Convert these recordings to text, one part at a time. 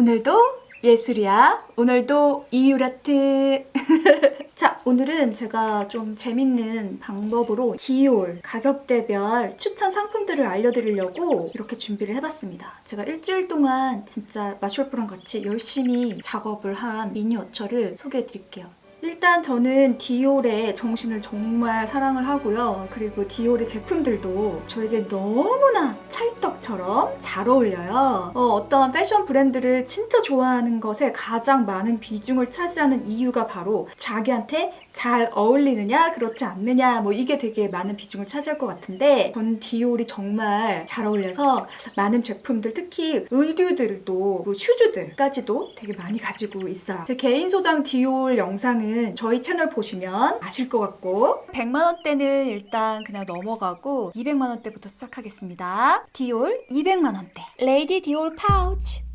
오늘도 예술이야. 오늘도 이유라트. 자, 오늘은 제가 좀 재밌는 방법으로 디올 가격대별 추천 상품들을 알려드리려고 이렇게 준비를 해봤습니다. 제가 일주일 동안 진짜 마쇼프랑 같이 열심히 작업을 한 미니어처를 소개해드릴게요. 일단 저는 디올의 정신을 정말 사랑을 하고요. 그리고 디올의 제품들도 저에게 너무나 찰떡처럼 잘 어울려요. 어, 떤 패션 브랜드를 진짜 좋아하는 것에 가장 많은 비중을 차지하는 이유가 바로 자기한테 잘 어울리느냐 그렇지 않느냐 뭐 이게 되게 많은 비중을 차지할 것 같은데 전 디올이 정말 잘 어울려서 많은 제품들 특히 의류들도 뭐 슈즈들까지도 되게 많이 가지고 있어요. 제 개인 소장 디올 영상은 저희 채널 보시면 아실 것 같고 100만 원대는 일단 그냥 넘어가고 200만 원대부터 시작하겠습니다. 디올 200만 원대 레이디 디올 파우치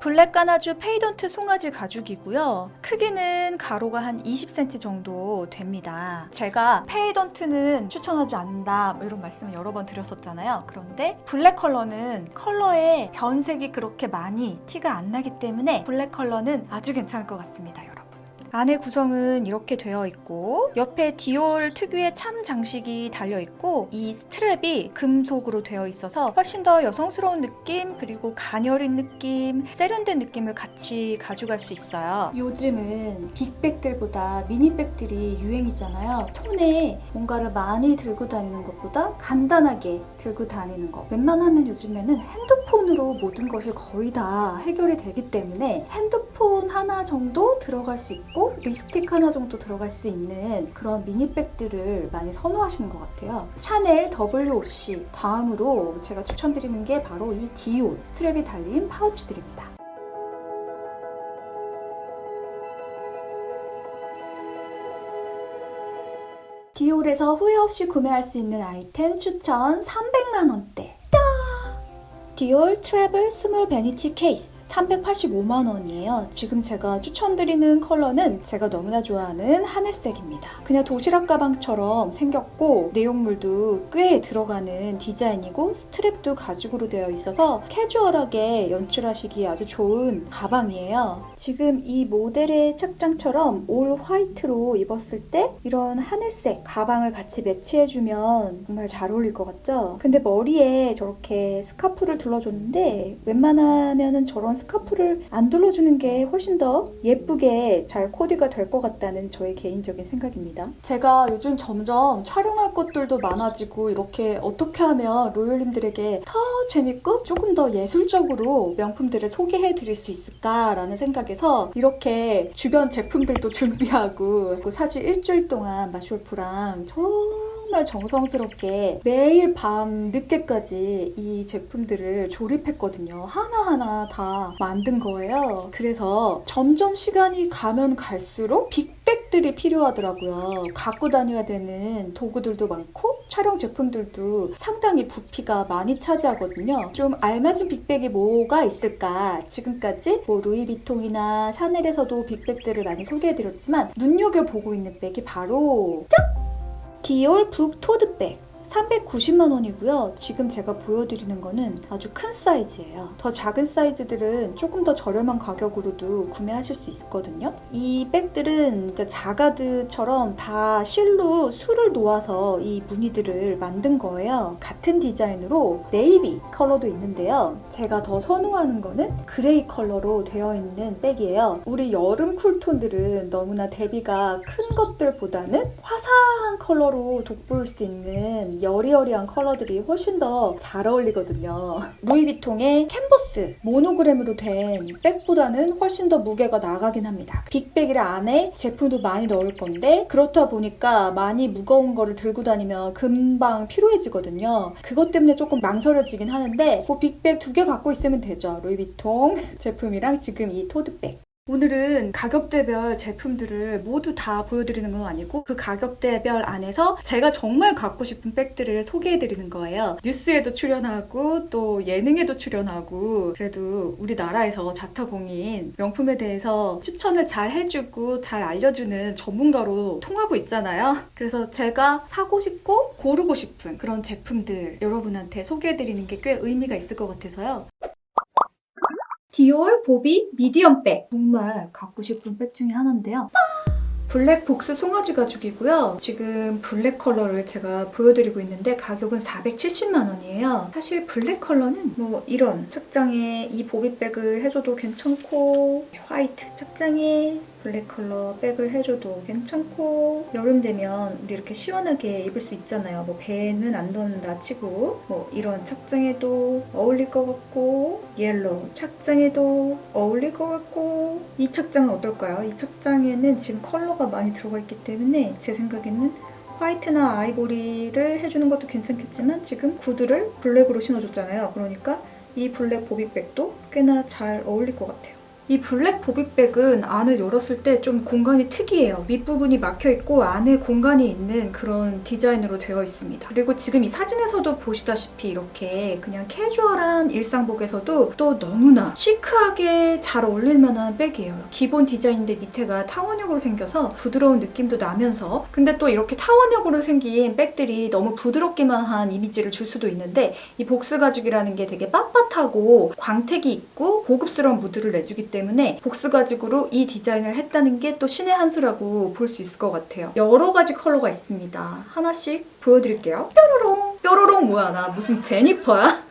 블랙 까나주 페이던트 송아지 가죽이고요. 크기는 가로가 한 20cm 정도 됩니다. 제가 페이던트는 추천하지 않는다 뭐 이런 말씀을 여러 번 드렸었잖아요. 그런데 블랙 컬러는 컬러의 변색이 그렇게 많이 티가 안 나기 때문에 블랙 컬러는 아주 괜찮을 것 같습니다, 여러분. 안에 구성은 이렇게 되어 있고 옆에 디올 특유의 참 장식이 달려 있고 이 스트랩이 금속으로 되어 있어서 훨씬 더 여성스러운 느낌 그리고 가녀린 느낌 세련된 느낌을 같이 가져갈 수 있어요. 요즘은 빅백들보다 미니백들이 유행이잖아요. 손에 뭔가를 많이 들고 다니는 것보다 간단하게 들고 다니는 거 웬만하면 요즘에는 핸드폰으로 모든 것이 거의 다 해결이 되기 때문에 핸드폰 하나 정도 들어갈 수 있고 립스틱 하나 정도 들어갈 수 있는 그런 미니백들을 많이 선호하시는 것 같아요. 샤넬 WOC 다음으로 제가 추천드리는 게 바로 이 디올 스트랩이 달린 파우치들입니다. 디올에서 후회 없이 구매할 수 있는 아이템 추천 300만 원대. 디올 트래블 스몰 베니티 케이스 385만 원이에요. 지금 제가 추천드리는 컬러는 제가 너무나 좋아하는 하늘색입니다. 그냥 도시락 가방처럼 생겼고 내용물도 꽤 들어가는 디자인이고 스트랩도 가죽으로 되어 있어서 캐주얼하게 연출하시기 아주 좋은 가방이에요. 지금 이 모델의 착장처럼 올 화이트로 입었을 때 이런 하늘색 가방을 같이 매치해주면 정말 잘 어울릴 것 같죠? 근데 머리에 저렇게 스카프를 둘러줬는데 웬만하면은 저런 스카프를 안 둘러주는 게 훨씬 더 예쁘게 잘 코디가 될 것 같다는 저의 개인적인 생각입니다. 제가 요즘 점점 촬영할 것들도 많아지고 이렇게 어떻게 하면 로열님들에게 더 재밌고 조금 더 예술적으로 명품들을 소개해 드릴 수 있을까라는 생각에서 이렇게 주변 제품들도 준비하고 사실 일주일 동안 마쇼프랑 정 말 정성스럽게 매일 밤 늦게까지 이 제품들을 조립했거든요. 하나하나 다 만든 거예요. 그래서 점점 시간이 가면 갈수록 빅백들이 필요하더라고요. 갖고 다녀야 되는 도구들도 많고 촬영 제품들도 상당히 부피가 많이 차지하거든요. 좀 알맞은 빅백이 뭐가 있을까? 지금까지 뭐 루이비통이나 샤넬에서도 빅백들을 많이 소개해드렸지만 눈여겨보고 있는 백이 바로 짠! 디올 북 토드백 390만 원이고요. 지금 제가 보여드리는 거는 아주 큰 사이즈예요. 더 작은 사이즈들은 조금 더 저렴한 가격으로도 구매하실 수 있거든요. 이 백들은 자가드처럼 다 실로 술을 놓아서 이 무늬들을 만든 거예요. 같은 디자인으로 네이비 컬러도 있는데요. 제가 더 선호하는 거는 그레이 컬러로 되어 있는 백이에요. 우리 여름 쿨톤들은 너무나 대비가 큰 것들보다는 화사한 컬러로 돋보일 수 있는 여리여리한 컬러들이 훨씬 더 잘 어울리거든요. 루이비통의 캔버스 모노그램으로 된 백보다는 훨씬 더 무게가 나가긴 합니다. 빅백이라 안에 제품도 많이 넣을 건데 그렇다 보니까 많이 무거운 거를 들고 다니면 금방 피로해지거든요. 그것 때문에 조금 망설여지긴 하는데 뭐 빅백 두 개 갖고 있으면 되죠. 루이비통 제품이랑 지금 이 토드백. 오늘은 가격대별 제품들을 모두 다 보여드리는 건 아니고 그 가격대별 안에서 제가 정말 갖고 싶은 백들을 소개해드리는 거예요. 뉴스에도 출연하고 또 예능에도 출연하고 그래도 우리나라에서 자타공인 명품에 대해서 추천을 잘 해주고 잘 알려주는 전문가로 통하고 있잖아요. 그래서 제가 사고 싶고 고르고 싶은 그런 제품들 여러분한테 소개해드리는 게 꽤 의미가 있을 것 같아서요. 디올 보비 미디엄 백 정말 갖고 싶은 백 중에 하나인데요. 블랙 복스 송아지 가죽이고요. 지금 블랙 컬러를 제가 보여드리고 있는데 가격은 470만 원이에요. 사실 블랙 컬러는 뭐 이런 착장에 이 보비백을 해줘도 괜찮고 화이트 착장에 블랙 컬러 백을 해줘도 괜찮고 여름 되면 이렇게 시원하게 입을 수 있잖아요. 뭐 배는 안 넣는다 치고 뭐 이런 착장에도 어울릴 것 같고 옐로우 착장에도 어울릴 것 같고 이 착장은 어떨까요? 이 착장에는 지금 컬러 가 많이 들어가 있기 때문에 제 생각에는 화이트나 아이보리를 해주는 것도 괜찮겠지만 지금 구두를 블랙으로 신어줬잖아요. 그러니까 이 블랙 보비백도 꽤나 잘 어울릴 것 같아요. 이 블랙 보비백은 안을 열었을 때 좀 공간이 특이해요. 윗부분이 막혀 있고 안에 공간이 있는 그런 디자인으로 되어 있습니다. 그리고 지금 이 사진에서도 보시다시피 이렇게 그냥 캐주얼한 일상복에서도 또 너무나 시크하게 잘 어울릴 만한 백이에요. 기본 디자인인데 밑에가 타원형으로 생겨서 부드러운 느낌도 나면서 근데 또 이렇게 타원형으로 생긴 백들이 너무 부드럽기만 한 이미지를 줄 수도 있는데 이 복스 가죽이라는 게 되게 빳빳하고 광택이 있고 고급스러운 무드를 내주기 때문에 복스 가죽으로 이 디자인을 했다는 게 또 신의 한 수라고 볼 수 있을 것 같아요. 여러 가지 컬러가 있습니다. 하나씩 보여드릴게요. 뾰로롱. 뾰로롱 뭐야 나 무슨 제니퍼야?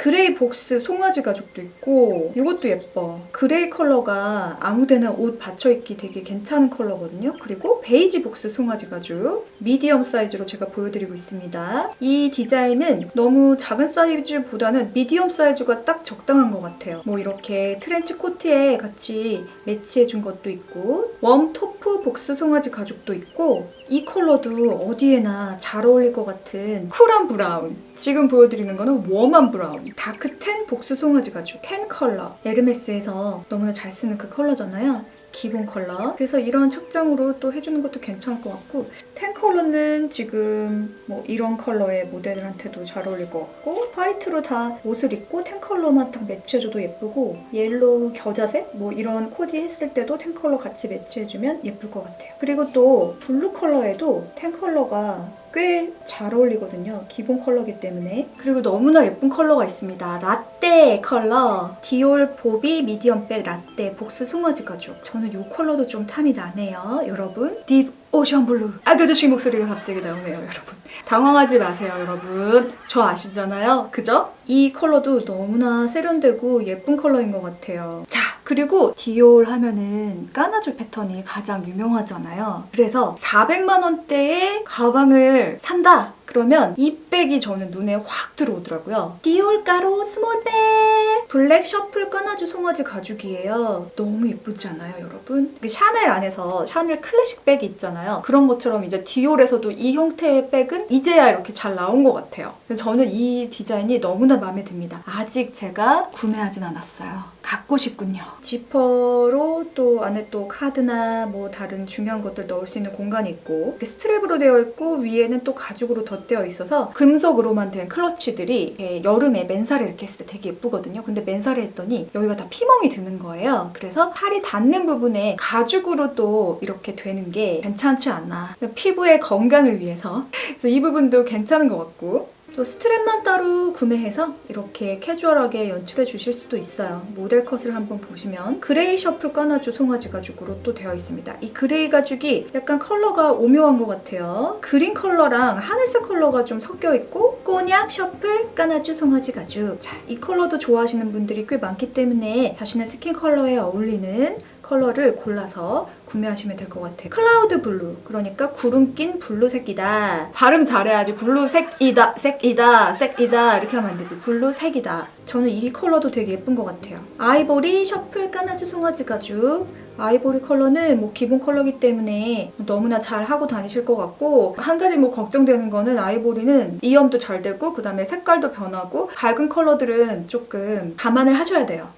그레이 복스 송아지 가죽도 있고 이것도 예뻐. 그레이 컬러가 아무데나 옷 받쳐입기 되게 괜찮은 컬러거든요. 그리고 베이지 복스 송아지 가죽 미디엄 사이즈로 제가 보여드리고 있습니다. 이 디자인은 너무 작은 사이즈보다는 미디엄 사이즈가 딱 적당한 것 같아요. 뭐 이렇게 트렌치 코트에 같이 매치해준 것도 있고 웜 토프 복스 송아지 가죽도 있고 이 컬러도 어디에나 잘 어울릴 것 같은 쿨한 브라운. 지금 보여드리는 거는 웜한 브라운. 다크텐 복수 송아지 가죽. 텐 컬러. 에르메스에서 너무나 잘 쓰는 그 컬러잖아요. 기본 컬러. 그래서 이런 착장으로 또 해주는 것도 괜찮을 것 같고 텐 컬러는 지금 뭐 이런 컬러의 모델들한테도 잘 어울릴 것 같고 화이트로 다 옷을 입고 텐 컬러만 딱 매치해줘도 예쁘고 옐로우 겨자색 뭐 이런 코디 했을 때도 텐 컬러 같이 매치해주면 예쁠 것 같아요. 그리고 또 블루 컬러 에도 텐 컬러가 꽤 잘 어울리거든요. 기본 컬러기 때문에. 그리고 너무나 예쁜 컬러가 있습니다. 라떼 컬러. 디올 보비 미디엄백 라떼 복스 송아지 가죽. 저는 이 컬러도 좀 탐이 나네요. 여러분. 딥 오션 블루. 아가저씨 목소리가 갑자기 나오네요, 여러분. 당황하지 마세요, 여러분. 저 아시잖아요. 그죠? 이 컬러도 너무나 세련되고 예쁜 컬러인 것 같아요. 자, 그리고 디올 하면은 까나주 패턴이 가장 유명하잖아요. 그래서 400만 원대의 가방을 산다. 그러면 이 백이 저는 눈에 확 들어오더라고요. 디올 가로 스몰백 블랙 셔플 까나주 송아지 가죽이에요. 너무 예쁘지 않아요, 여러분? 그 샤넬 안에서 샤넬 클래식 백이 있잖아요. 그런 것처럼 이제 디올에서도 이 형태의 백은 이제야 이렇게 잘 나온 것 같아요. 저는 이 디자인이 너무나 마음에 듭니다. 아직 제가 구매하진 않았어요. 갖고 싶군요. 지퍼로 또 안에 또 카드나 뭐 다른 중요한 것들 넣을 수 있는 공간이 있고 스트랩으로 되어 있고 위에는 또 가죽으로 덧대어 있어서 금속으로만 된 클러치들이 이렇게 여름에 맨살에 이렇게 했을 때 되게 예쁘거든요. 근데 맨살에 했더니 여기가 다 피멍이 드는 거예요. 그래서 팔이 닿는 부분에 가죽으로 또 이렇게 되는 게 괜찮지 않나. 피부의 건강을 위해서 이 부분도 괜찮은 것 같고 또 스트랩만 따로 구매해서 이렇게 캐주얼하게 연출해 주실 수도 있어요. 모델 컷을 한번 보시면 그레이 셔플 까나주 송아지 가죽으로 또 되어 있습니다. 이 그레이 가죽이 약간 컬러가 오묘한 것 같아요. 그린 컬러랑 하늘색 컬러가 좀 섞여 있고 꼬냑 셔플 까나주 송아지 가죽. 자, 이 컬러도 좋아하시는 분들이 꽤 많기 때문에 자신의 스킨 컬러에 어울리는 컬러를 골라서 구매하시면 될 것 같아요. 클라우드 블루, 그러니까 구름 낀 블루색이다. 발음 잘해야지. 블루색이다, 색이다, 색이다 이렇게 하면 안 되지. 블루색이다. 저는 이 컬러도 되게 예쁜 것 같아요. 아이보리 셔플 까나주 송아지 가죽. 아이보리 컬러는 뭐 기본 컬러기 때문에 너무나 잘 하고 다니실 것 같고 한 가지 뭐 걱정되는 거는 아이보리는 이염도 잘 되고 그 다음에 색깔도 변하고 밝은 컬러들은 조금 감안을 하셔야 돼요.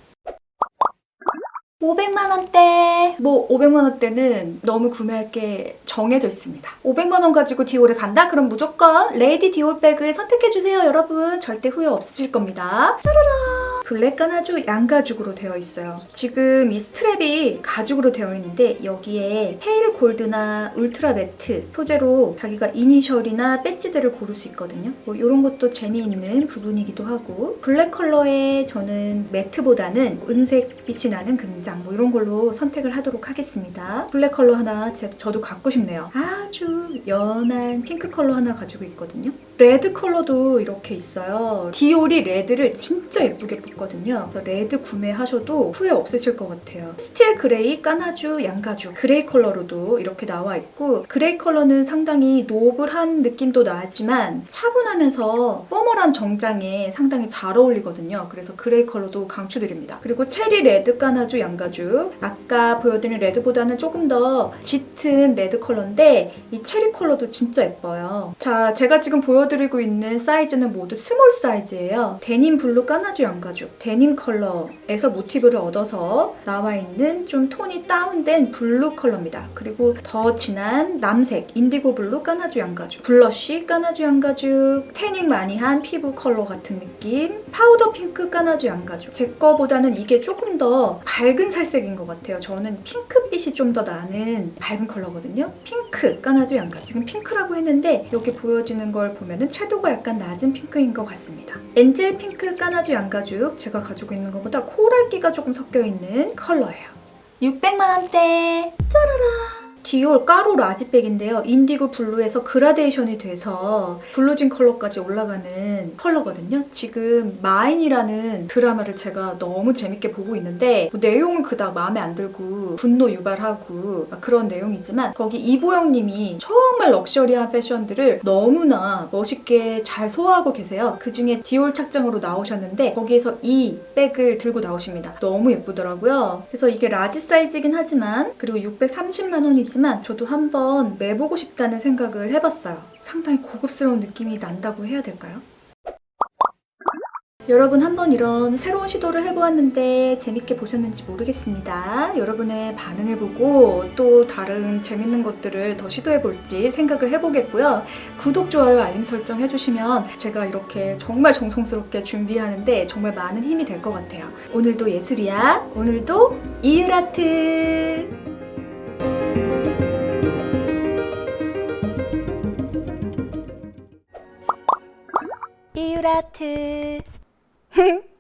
500만 원대. 뭐 500만 원대는 너무 구매할 게 정해져 있습니다. 500만 원 가지고 디올에 간다? 그럼 무조건 레이디 디올 백을 선택해 주세요, 여러분. 절대 후회 없으실 겁니다. 짜라란. 블랙 까나주 양가죽으로 되어 있어요. 지금 이 스트랩이 가죽으로 되어 있는데 여기에 페일 골드나 울트라 매트 소재로 자기가 이니셜이나 배지들을 고를 수 있거든요. 뭐 이런 것도 재미있는 부분이기도 하고 블랙 컬러에 저는 매트보다는 은색 빛이 나는 금장 뭐 이런 걸로 선택을 하도록 하겠습니다. 블랙 컬러 하나 제- 저도 갖고 싶네요. 아주 연한 핑크 컬러 하나 가지고 있거든요. 레드 컬러도 이렇게 있어요. 디올이 레드를 진짜 예쁘게 뽑거든요. 그래서 레드 구매하셔도 후회 없으실 것 같아요. 스틸 그레이, 까나주, 양가죽 그레이 컬러로도 이렇게 나와 있고 그레이 컬러는 상당히 노블한 느낌도 나지만 차분하면서 뽀멀한 정장에 상당히 잘 어울리거든요. 그래서 그레이 컬러도 강추드립니다. 그리고 체리 레드 까나주 양가죽 아까 보여드린 레드보다는 조금 더 짙은 레드 컬러인데 이 체리 컬러도 진짜 예뻐요. 자, 제가 지금 보여드리고 있는 사이즈는 모두 스몰 사이즈예요. 데님 블루 까나주 양가 죽, 데님 컬러에서 모티브를 얻어서 나와 있는 좀 톤이 다운된 블루 컬러입니다. 그리고 더 진한 남색, 인디고 블루 까나주 양가죽, 블러쉬 까나주 양가죽, 태닝 많이 한 피부 컬러 같은 느낌, 파우더 핑크 까나주 양가죽. 제 거보다는 이게 조금 더 밝은 살색인 것 같아요. 저는 핑크빛이 좀 더 나는 밝은 컬러거든요. 핑크 까나주 양가죽. 지금 핑크라고 했는데 여기 보여지는 걸 보면은 채도가 약간 낮은 핑크인 것 같습니다. 엔젤 핑크 까나주 양가죽 제가 가지고 있는 것보다 코랄기가 조금 섞여 있는 컬러예요. 600만 원대. 짜라라. 디올 까로 라지백인데요. 인디고 블루에서 그라데이션이 돼서 블루진 컬러까지 올라가는 컬러거든요. 지금 마인이라는 드라마를 제가 너무 재밌게 보고 있는데 뭐 내용은 그닥 마음에 안 들고 분노 유발하고 막 그런 내용이지만 거기 이보영님이 정말 럭셔리한 패션들을 너무나 멋있게 잘 소화하고 계세요. 그 중에 디올 착장으로 나오셨는데 거기에서 이 백을 들고 나오십니다. 너무 예쁘더라고요. 그래서 이게 라지 사이즈이긴 하지만 그리고 630만 원이지만 저도 한번 매보고 싶다는 생각을 해봤어요. 상당히 고급스러운 느낌이 난다고 해야 될까요? 여러분 한번 이런 새로운 시도를 해보았는데 재밌게 보셨는지 모르겠습니다. 여러분의 반응을 보고 또 다른 재밌는 것들을 더 시도해볼지 생각을 해보겠고요. 구독, 좋아요, 알림 설정 해주시면 제가 이렇게 정말 정성스럽게 준비하는데 정말 많은 힘이 될 것 같아요. 오늘도 예술이야. 오늘도 이유라트. 이유라트.